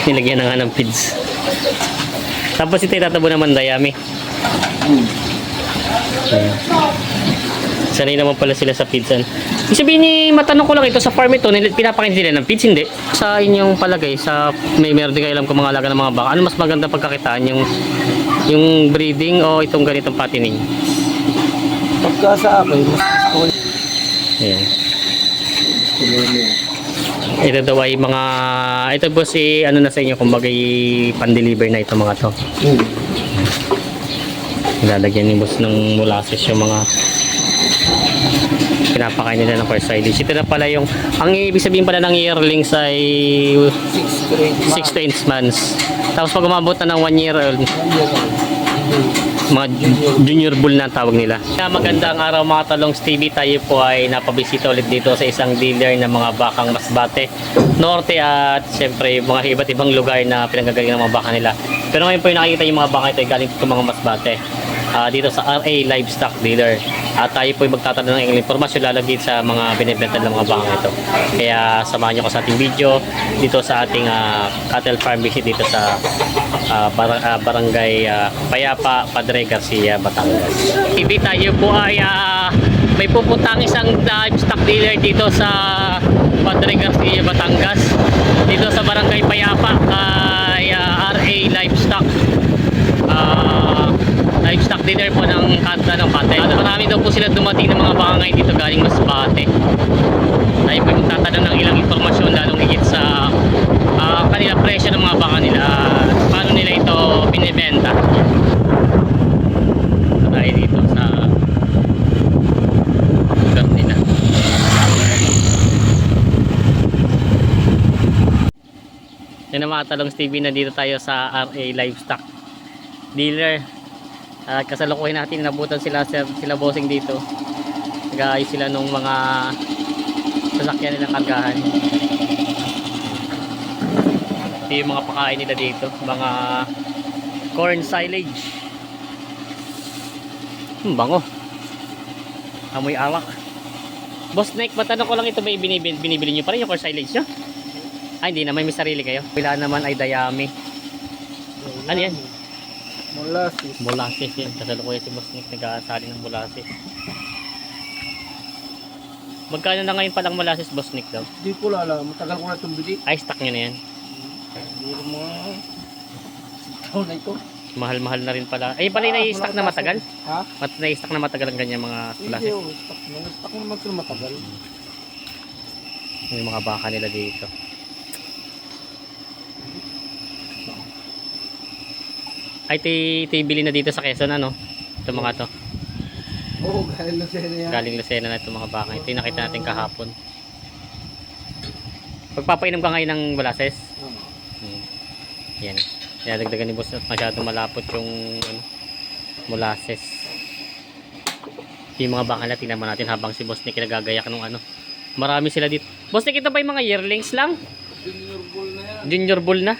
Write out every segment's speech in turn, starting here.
Nilagyan na nga ng feeds. Tapos ito itatabo naman dayami. Ayan. Sanay naman pala sila sa feedsan. Ibig sabihin ni, matanong ko lang ito sa farm ito, pinapakain sila ng feeds, hindi? Sa inyong palagay, sa may meron din kayo alam kung mga alaga ng mga baka, ano mas maganda pagkakitaan, yung yung breeding o itong ganitong patining? Pagka sa akin, mas Ayan. yung Ito daw ay mga, ito po si, ano na sa inyo, kumbaga pan-deliver na ito mga to. Hmm. Ilalagyan ni boss ng molasses yung mga pinapakain nila ng first silage. Ito na pala yung, ang ibig sabihin pala ng yearlings ay 6 to 8 6 to 8 months. Tapos pag umabot na ng 1 year old, mga ju- junior bull na tawag nila. Magandang araw mga talong Stevie. Tayo po ay napabisita ulit dito sa isang dealer ng mga bakang Masbate, Norte at siyempre mga iba't ibang lugar na pinanggagaling ng mga baka nila. Pero ngayon po yung nakikita yung mga baka ito ay galing dito mga Masbate. Ah, dito sa RA Livestock Dealer. At tayo po ay magtatanong ng ilang impormasyon lalagit sa mga binibenta ng mga baka ito. Kaya samahan nyo ko sa ating video dito sa ating ah, cattle farm visit dito sa ah, bar- ah, barangay ah, Payapa, Padre Garcia, Batangas. TV tayo po ay ah, may pupuntang isang livestock dealer dito sa Padre Garcia, Batangas. Dito sa barangay Payapa kay ah, RA Livestock. Ah, livestock dealer po ng kanta ng Pate. Ano, marami daw po sila dumating ng mga baka ngayon dito galing Masbate. Tayo po yung magtatanong ng ilang impormasyon lalong higit sa ah, kanila presyo ng mga baka nila. paano nila ito binibenta. Tayo dito sa lugar nila. Yan ang mga talong Stevie na dito tayo sa RA Livestock Dealer. At kasalukuhin natin nabutan sila sila, bossing dito. Nag-aayos sila nung mga sasakyan nilang kargahan. Ito yung mga pakain nila dito, mga corn silage. Hmm, bango. Amoy alak. Boss Nick, matanong ko lang ito ba binibili, binibili nyo pa rin yung corn silage nyo? Ay, hindi naman may sarili kayo. Pila naman ay dayami. Ano yan? Molasses. Molasses yun. Kasalukuyan si Boss Nick nag-aasali ng molasses. Magkano na ngayon palang molasses, Boss Nick daw? Di ko lala, matagal ko na itong bili. Ay, stock nyo na yan. Siguro mga taon na ito. Mahal-mahal na rin pala. Ay, pala Ah, na-stock na matagal? Ha? Mat na-stock na matagal ang ganyan mga Hindi, molasses. oh, stock na. Stock ito matagal. Yung mga baka nila dito. Ay, ito, ito yung bili na dito sa Quezon, ano? Ito mga to. Oo, galing na siya na yan. Galing Lucena na itong mga baka. Ito yung nakita natin kahapon. Pagpapainom ka ngayon ng molasses, Oo. Hmm. Yan. Nilalagdagan ni boss at masyadong malapot yung ano, molasses. Yung mga baka na tingnan natin habang si boss Nick nagagayak ng ano. Marami sila dito. Boss Nick, ito ba yung mga yearlings lang? Junior bull na yan. Junior bull na?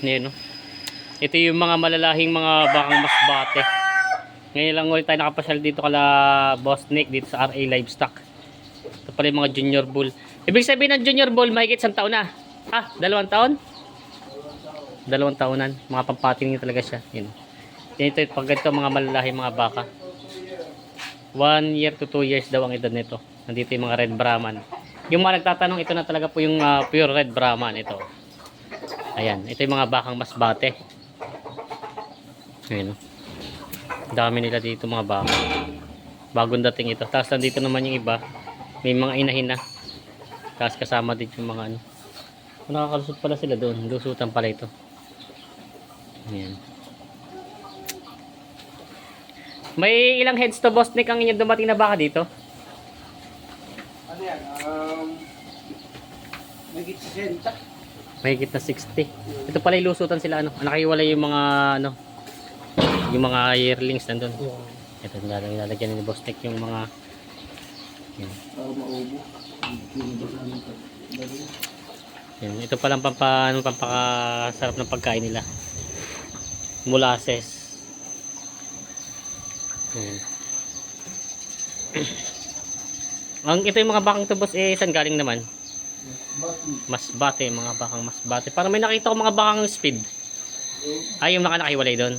Yan, no? Ito yung mga malalahing mga bakang masbate. Ngayon lang ulit tayo nakapasyal dito kala Boss Nick dito sa RA Livestock. Ito pala yung mga junior bull. Ibig sabihin ng junior bull, mahigit isang taon na. Ah, dalawang taon? Dalawang taonan. Mga pampating talaga siya. Yun. Yan ito, pag ito mga malalahing mga baka. One year to two years daw ang edad nito. Nandito yung mga red brahman. Yung mga nagtatanong, ito na talaga po yung ah, pure red brahman. Ito. Ayan, ito yung mga bakang masbate. Ayan o. Dami nila dito mga baka. Bagong dating ito. Tapos nandito naman yung iba. May mga inahin na. Tapos kasama din yung mga ano. Oh, Nakakalusot pala sila doon. Lusutan pala ito. Ayan. May ilang heads to boss Nick ang inyong dumating na baka dito? Ano yan? Um, Nagit 60. Mahigit na 60. Ito pala yung lusutan sila ano. Nakahiwalay yung mga ano. Yung mga yearlings nandun. Oo. Ito nilalagyan nilalagyan ni Boss Nick yung mga maubo. yan. Ito palang pampa, ano, pampakasarap ng pagkain nila. Molasses. Yan. Ang ito yung mga bakang to boss eh saan galing naman? Masbate, mga bakang masbate. Parang may nakita ko mga bakang speed. Ay, yung nakanakiwalay doon.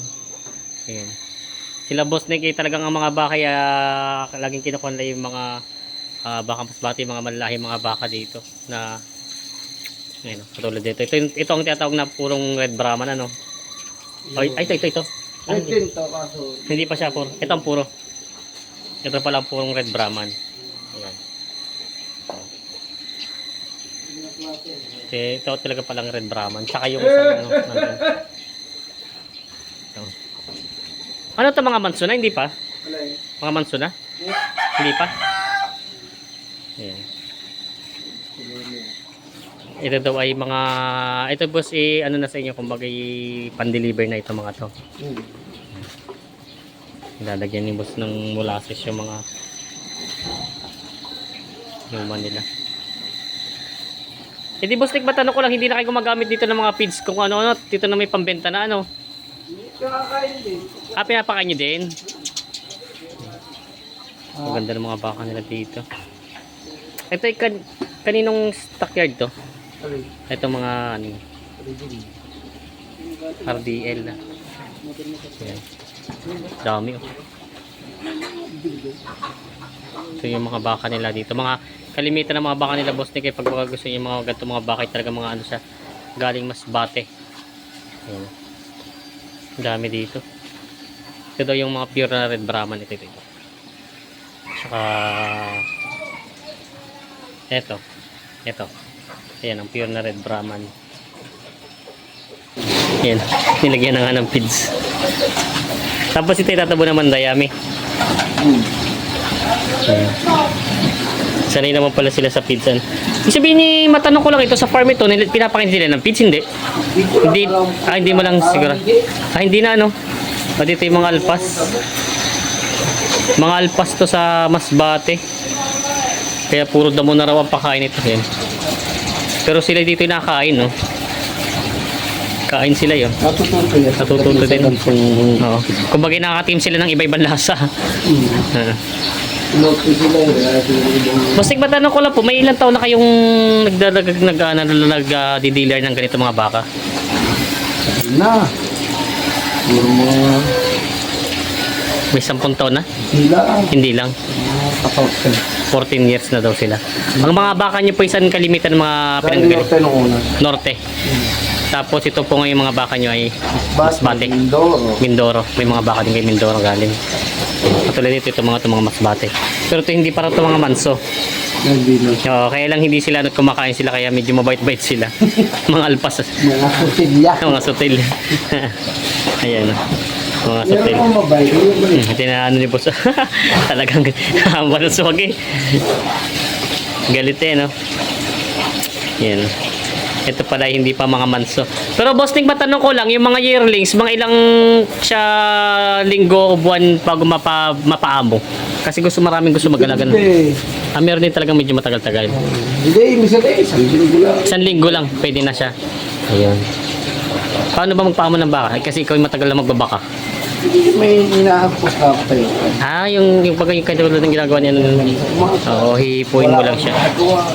Ayan. Sila boss Nick, eh, talagang ang mga baka, kaya laging kinukuha nila yung mga ah, bakang masbate, mga malalahi mga baka dito. Na, ayun, katulad dito. Ito, ito ang tinatawag na purong red brahman, ano? Ay, ay, ito, ito, ito. Ay, hindi. Hindi pa siya puro. Ito ang puro. Ito pala ang purong red brahman. Ayan. Eh, ito talaga palang red brahman. Tsaka yung isang ano. nandun. Ito. Ano to mga manso na? Hindi pa? Wala eh. Mga manso na? Hindi pa? Ayan. Ito daw ay mga... Ito boss, eh, ano na sa inyo, kumbaga eh, pan-deliver na ito mga to. Hmm. Lalagyan ni boss ng molasses yung mga luma nila. Eh di boss, Nick, matanong ko lang, hindi na kayo gumagamit dito ng mga feeds kung ano-ano, dito na may pambenta na ano. Kakakain din. Ah, pinapakain nyo din. Ah, ganda ng mga baka nila dito. Ito ay kan kaninong stockyard to? Ito mga ano. RDL. Ayan. Dami oh. Ito yung mga baka nila dito. Mga kalimitan ng mga baka nila boss Nick, eh, pag gusto niyo mga ganito mga baka, eh, talaga mga ano siya, galing mas bate. Ayan. Dami dito. Ito daw yung mga pure na red brahman ito dito. Saka ito. Ito. Ayan, ang pure na red brahman. Ayan, nilagyan na nga ng feeds. Tapos ito itatabo naman dayami. Hmm. Ayan. Sanay naman pala sila sa feedsan. Ibig sabihin ni, matanong ko lang ito sa farm ito, pinapakain sila ng feeds, hindi? Hindi ah, hindi mo lang siguro. Ah, hindi na ano. O dito yung mga alpas. Mga alpas to sa masbate. Kaya puro damo na raw ang pakain ito. Yan. Pero sila dito yung nakakain, no? Kain sila yun. Natututo yan. Natututo din. Oo. Kumbaga nakaka-team sila ng iba-ibang lasa. Ah. Nick, matanong ko lang po, may ilang taon na kayong nagdadag nag nag nag uh, didealer ng ganito mga baka? Na. Puro mga May 10 taon na? Hindi lang. Mga kakausan. 14 years na daw sila. Ang mga baka niyo po isan kalimitan ng mga pinanggaling? yung tanong una. Tapos ito po ngayon mga baka niyo ay Masbate. Mindoro. Mindoro. May mga baka din kay Mindoro galing. Katulad dito ito mga ito mga masbate. Pero ito hindi para ito mga manso. Hindi na. Oo, kaya lang hindi sila ano, kumakain sila kaya medyo mabait-bait sila. mga alpas. Mga kusilya. mga sutil. Ayan. Mga Yan sutil. ang mabay. Yung mali. Hmm, tinaano ni boss. Talagang maluswag eh. Galit eh, no? Yan. Ito pala hindi pa mga manso. Pero boss, Nick, matanong ko lang, yung mga yearlings, mga ilang siya linggo o buwan bago mapa, mapaamo? Kasi gusto maraming gusto mag-alaga. Hindi. Ah, meron din talagang medyo matagal-tagal. Hindi, minsan eh. Isang linggo lang. Isang linggo lang, pwede na siya. Ayun. Paano ba magpaamo ng baka? Kasi ikaw yung matagal na magbabaka. Hindi may inaampos na ako tayo. Ah, yung, yung pag yung katulad ng ginagawa niya. Oo, hihipuin mo lang siya.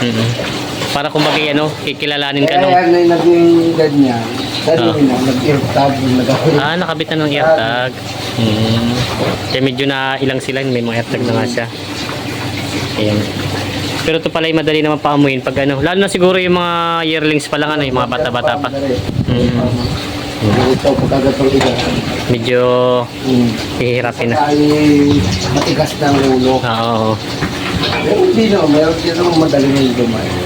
Mm Para kumbaga ano, kikilalanin ka nung... yan ay naging ganyan. Ah. na, nag-eartag yung nagawin. Ah, nakabit na ng airtag. Hmm. Kaya medyo na ilang sila, may mga airtag na nga siya. Ayan. Pero ito pala yung madali naman paamuin pag ano. Lalo na siguro yung mga yearlings pa lang ano, yung mga bata-bata pa. Mm. Ito, pagkagatong ida. Medyo Hmm. hihirapin na. Ay, matigas ng ulo. Ah, Oo. Pero hindi no, meron din naman madali na yung dumayo.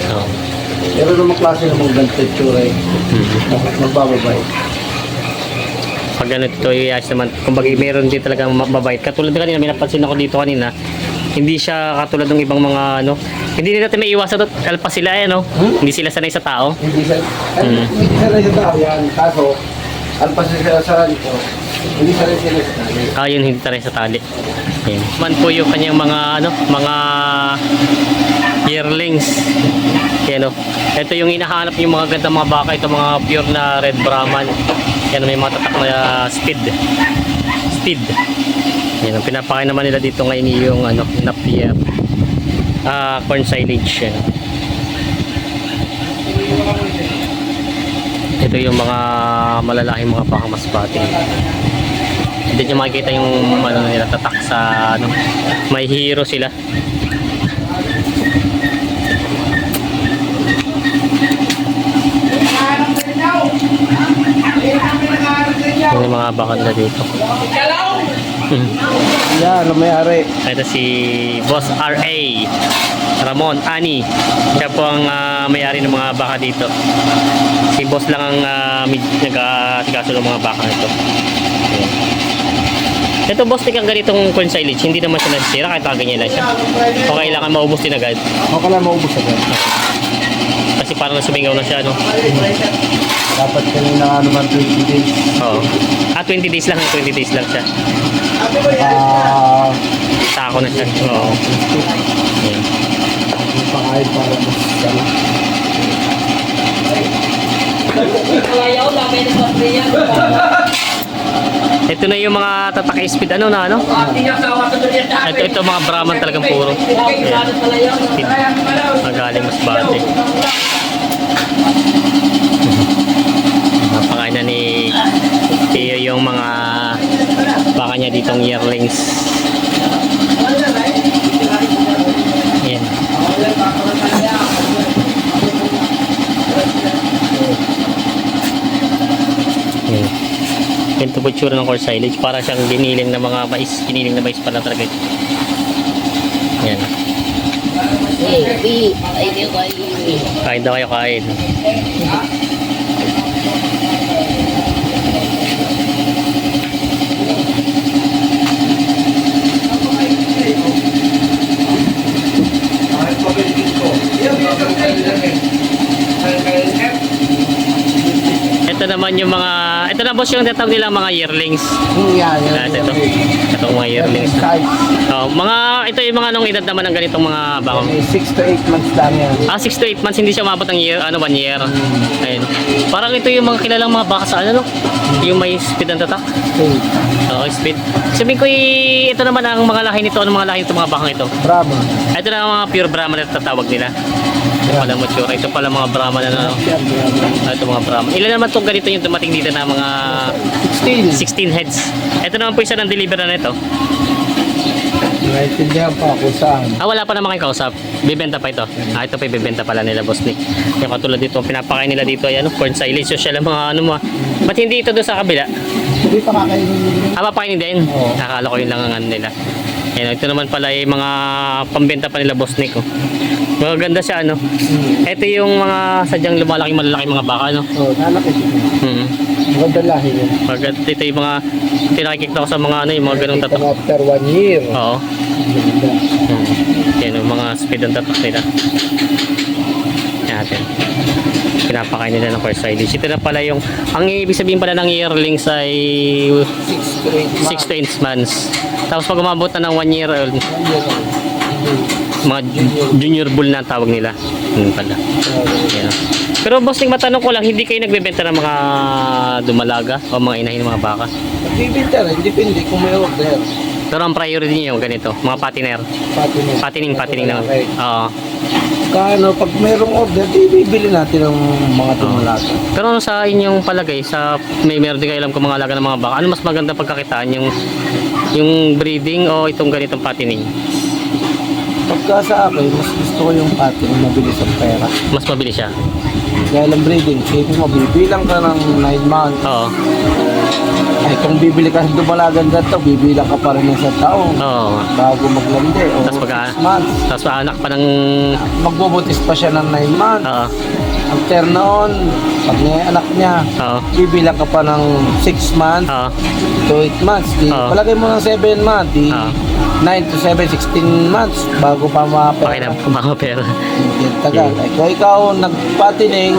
Oo. Pero naman klase ng mga ganito tsura eh. Mm. Magbababay. pag ano ito iayos naman kumbaga meron din talaga mababait katulad na kanina may napansin ako dito kanina hindi siya katulad ng ibang mga ano hindi nila natin may iwasan at kalpa sila eh no Hmm? hindi sila sanay sa tao Hindi. Ay, Hmm. hindi sa rin sa tao yan. Kaso, ang pasasya sa rito, hindi sa rin sila sa tali. ah yun hindi tayo sa tali Ayan. man po yung kanyang mga ano mga yearlings yan o ito yung hinahanap yung mga ganda mga baka ito mga pure na red brahman yan may mga tatak na speed speed yan ang pinapakain naman nila dito ngayon yung ano napier ah corn silage yan. Ito yung mga malalaking mga baka masbate. Hindi nyo makikita yung ano nila tatak sa ano. May hero sila. Yung mga baka nila dito. Hmm. Yan, ang may-ari. Ito si Boss RA Ramon Ani. Siya po ang ah, may-ari ng mga baka dito. Si Boss lang ang uh, nag-asikaso ng mga baka nito. Ito boss, tikang ganitong corn silage, hindi naman siya nasisira kahit ganyan lang siya. O kailangan maubos din agad. Ako lang maubos agad. Kasi parang nasumingaw na siya, no? Dapat kanina nga naman 20 days. Oo. Ah, 20 days lang, 20 days lang siya. Ah, Sako na siya. Oo. Ayan. yung pakain para mas ano. Ito na yung mga tatak speed ano na ano? Ito ito mga Brahman talagang puro. Ayan. Magaling mas bate. Napakain na ni Tio yung mga baka niya ditong yearlings. Ayan. Ayan. Ganito po tsura ng core silage. Para siyang giniling na mga mais. Giniling na mais pala talaga. ay Kain daw kayo kain. Ito naman yung mga, ito na boss yung tatawag nila mga yearlings. Hmm, yan, yan. Ah, ito. Ito mga yearlings. Oh, mga, ito yung mga anong edad naman ng ganitong mga bakong. 6 to 8 months lang yan. Ah, 6 to 8 months, hindi siya umabot ng year, ano, 1 year. Ayun. Parang ito yung mga kilalang mga baka sa ano, no? Yung may speed ng tatak. Okay. Oo, speed. Sabihin ko, eh, ito naman ang mga lahi nito, ano mga lahi nito, mga bakang ito. Bravo. Ito na ang mga pure Brahman na tatawag nila. Ito pala mature. Ito pala mga Brahman na ano. Ito mga Brahman. Ilan naman itong ganito yung dumating dito na mga 16. 16 heads. Ito naman po isa ng deliver na nito. Naintindihan pa kung saan. Ah, wala pa naman kayong kausap. Bibenta pa ito. Ah, ito pa ibibenta pala nila, Boss Nick. Yung katulad dito, ang pinapakain nila dito ay ano, corn silage. Social ang mga ano mo. ah. Ba't hindi ito doon sa kabila? Hindi pa kakainin nila. Ah, papakainin din? Oo. Nakakala ko yun lang ang ano nila. Ayan, ito naman pala ay mga pambenta pa nila, Boss Nick. Oh. Magaganda siya, ano. Ito yung mga sadyang lumalaki, malalaki mga baka, ano. Oh, nalaki siya. Hmm. Maganda lahi yan. Maganda, ito yung mga, tinakikita ko sa mga ano, yung mga ganong tatak. after one year. Oo. Maganda. Hmm. Yan, yung mga speed ng tatak nila. Yan natin. Pinapakain nila ng first silage. Ito na pala yung, ang ibig sabihin pala ng yearlings ay 6 to 8 months. 6 to 8 months. Tapos pag umabot na ng 1 year old, One year old. mga ju- junior bull na ang tawag nila. Yun pala. Yan. Pero boss, Nick, matanong ko lang, hindi kayo nagbebenta ng mga dumalaga o mga inahin ng mga baka? Nagbibinta rin, depende kung may order. Pero ang priority niyo ganito, mga patiner. Pati mo. Patining, patining lang. Okay. Oo. Kano, pag mayroong order, di bibili natin ng mga tumalaga. Pero ano sa inyong palagay, sa may meron din kayo alam kung mga alaga ng mga baka, ano mas maganda pagkakitaan, yung yung breeding o itong ganitong patining? Pagka sa akin, mas gusto ko yung pattern mabilis ang pera. Mas mabilis siya. Dahil ang breeding, sige mo, bibilang ka ng 9 months. Oo. Ay, kung bibili ka sa dumalagan dito, bibilang ka pa rin ng sa taong Oo. bago maglandi. O Tas pagka- 6 months. Tapos anak pa ng... Magbubutis pa siya ng 9 months. Oo. After noon, pag may anak niya, Oo. bibilang ka pa ng 6 months Oo. to 8 months. Di, Oo. Palagay mo ng 7 months. Di, Oo. 9 to 7, 16 months bago pa Okay mapera. na, mga pera. Yan, tagal. Ay, kung ikaw nagpatining,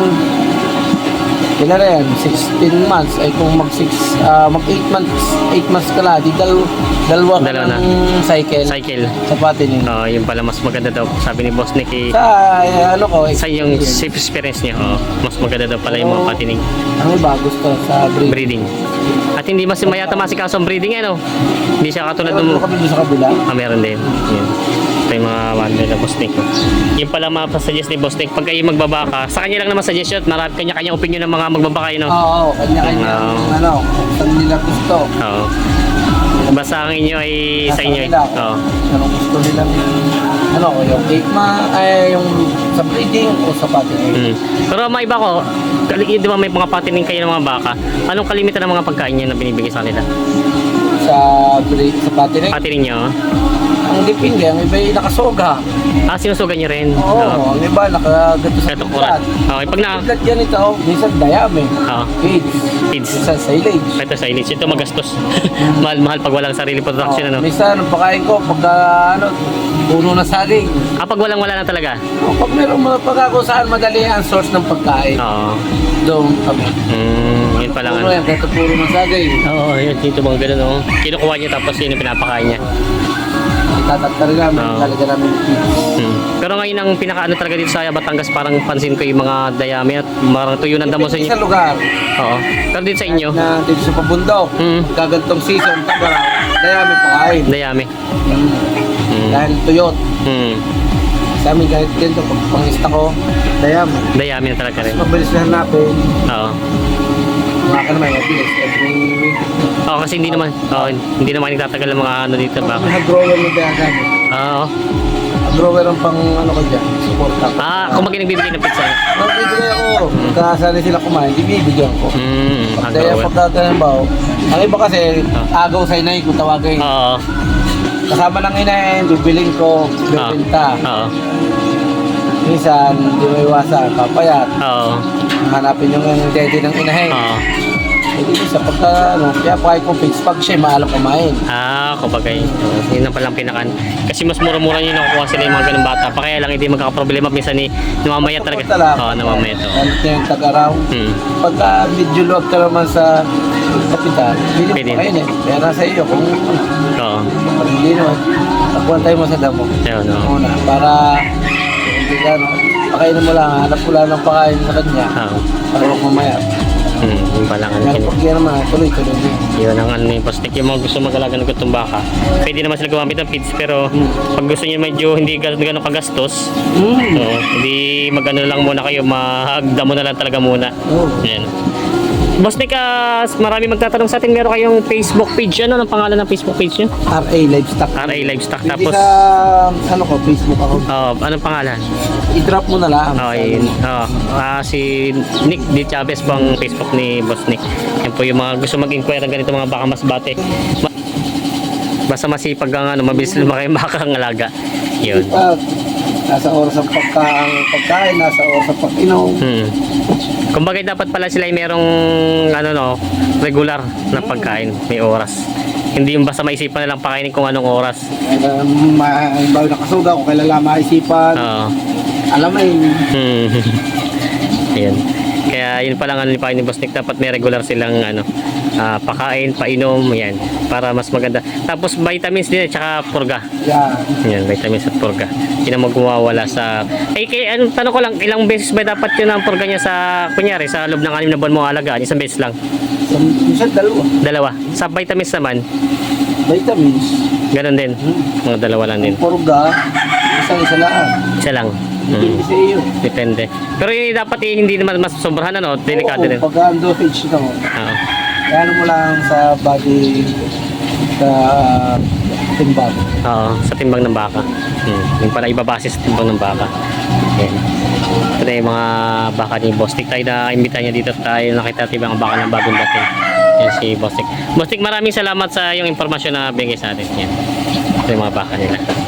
kailan na yan, 16 months, ay kung mag 6, mag 8 months, 8 months ka na, di dal, dalawa ka Dalawa na. ng cycle, Cycle. sa patining. Oo, yun pala mas maganda daw. Sabi ni Boss Nicky, Sa, eh, ano ko, sa yung safe experience niya, oo, mas maganda daw pala yung mga patining. Ang iba, gusto sa breed. Breeding. At hindi mas mayata masikaso ang breeding, ano? Hindi siya katulad ng... kami doon sa kabila. Ah, meron din. Yun. Ito yung mga one nila Boss Nick. oh. Yung pala mga suggest ni Boss Nick, pag kayo magbabaka, sa kanya lang naman suggest yun, marami kanya-kanya opinion ng mga magbabaka yun. No? Oo, kanya-kanya Oo. ano, kung saan nila gusto. Basta ang inyo ay sa inyo. Oo. kung Anong gusto nila. Ano, yung cake ma, ay yung sa breeding o sa patining. Mm. Pero may iba ko, di ba may mga patining kayo ng mga baka, anong kalimitan ng mga pagkain niya na binibigay sa kanila? Sa breed, sa patining. Patining niyo? Ang dipindi, ang iba ay nakasoga. Ah, sinusugan niyo rin? Oo, ang iba nakagato sa Katukuran. kidlat. Okay, pag na... Kidlat yan ito, minsan dayami. Oo. Kids. Kids. Minsan silage. Ito sa ilis. Ito magastos. Mahal-mahal pag walang sarili production, Oo, ano? Minsan, ang pagkain ko, pagka ano, puno na saging. Ah, pag walang wala na talaga? O, pag meron mga pagka kung saan madali ang source ng pagkain, Oo. doon kami. Mm, yun pala Puro nga. yan, kahit puro ng saging. Oo, yun. Dito mga ganun, oh. Kinukuha niya tapos yun yung pinapakain niya. Itatatari namin, Oo. talaga namin kids. Hmm. Pero ngayon ang pinakaano talaga dito sa Batangas parang pansin ko yung mga dayami at marang tuyo ng damo sa inyo. sa lugar. Oo. Pero dito sa inyo, Na dito sa pabundok, Hmm. gagantong season, tagaraw, dayami pakain. dayami. Hmm. Hmm. Dahil tuyot. Hmm. Sa amin kahit ganito, pag pangista ko, dayami. Dayami na talaga rin. Mabilis na hanapin. Oo. Mga ka naman, mabilis. Every week. Oo, kasi hindi naman, oo, hindi naman nagtatagal ng mga ano dito ba. May grower na dayami. Oo. Grower ang pang ano ko dyan, support ako. Ah, kung mag nagbibigay ng pizza. Magbibigay ako. Kasali sila kumain, bibigyan ko. Hmm. Kaya Agaw. pagkagalan ba, ang iba kasi, agaw sa inay kung tawagin. Oo. Kasama ng inay, bibiling ko, bibenta. Oo. Minsan, di mo iwasan, papayat. Oo. Hanapin yung daddy ng inahin. Oo. Hindi sa pagka, ano, kaya pakain ko pigs pag siya maalam kumain. Ah, kumbaga, uh, yun ang palang pinakan. Kasi mas mura-mura yun nakukuha sila yung mga ganun bata. Pa kaya lang hindi magkakaproblema. Minsan ni namamaya talaga. Support lang. Oo, namamaya to. Ano yung tag-araw. Hmm. Pagka medyo luwag ka naman sa kapital, hindi Pwede. mo kain eh. Kaya nasa iyo kung Oo. pag hindi naman, tapuan tayo mo sa damo. Ayun, oo. Muna, para hindi ka, no, pakainin mo lang, hanap ko lang ng pakain sa kanya. Oo. Para huwag mamaya. Hmm, yung pala nga yun. pag yan naman, tuloy-tuloy din. Yun ang ano yung postik. Yung mga gusto mag-alaga ng gutong baka. Pwede naman sila gumamit ng feeds pero pag gusto niyo medyo hindi gan- ganun kagastos, Mm. oo, hindi magano lang muna kayo, magdamo na lang talaga muna. Oh. Yan. Boss Nick, ah, marami magtatanong sa atin, meron kayong Facebook page. Ano ang pangalan ng Facebook page niyo? RA Livestock. RA Livestock. Hindi Tapos, sa, ano ko, Facebook ako. oh, anong pangalan? I-drop mo na lang. Oh, yun. Oh, ah, si Nick Di Chavez po ang Facebook ni Boss Nick. Yan po yung mga gusto mag-inquire ng ganito mga baka mas bate. Ma- Basta masipag ang ano, mabilis lumaki ang baka ang alaga. Yun. Pag nasa oras ang pagka, ang pagkain, nasa oras ang pag-inom. Hmm. Kumbaga dapat pala sila ay merong ano no, regular na pagkain, may oras. Hindi yung basta maisipan na lang pakainin kung anong oras. Uh, ma, bago nakasuga ko, kailan lang maisipan. Oo. Alam mo yun. Hmm. Ayan. Kaya yun pa lang ano ni ni Boss Nick, dapat may regular silang ano, ah, pakain, painom, yan, para mas maganda. Tapos vitamins din at saka purga. Yan. Yan, vitamins at purga. Yun ang magmawawala sa... Ay, kay, ano, tanong ko lang, ilang beses ba dapat yun ang purga niya sa, kunyari, sa loob ng anim na buwan mo alagaan? Isang beses lang? Minsan dalawa. Dalawa. Sa vitamins naman, Vitamins. ganun din. Mga dalawa lang din. Ang purga, isang isa lang. Isa lang. Depende Hmm. sa iyo. Depende. Pero eh, dapat eh, hindi naman mas sobrahan ano, delikado din. Oo, dosage no, Oo. Ano mo lang sa body, sa timbang. Oo, sa timbang ng baka. Hmm. Yung pala ibabase sa timbang ng baka. Yan. Ito na yung mga baka ni Bostik. Tayo na imbita niya dito tayo nakita natin mga baka ng bagong dating. Yan si Bostik. Bostik, maraming salamat sa yung impormasyon na bigay sa atin. Yan. Ito yung mga baka nila.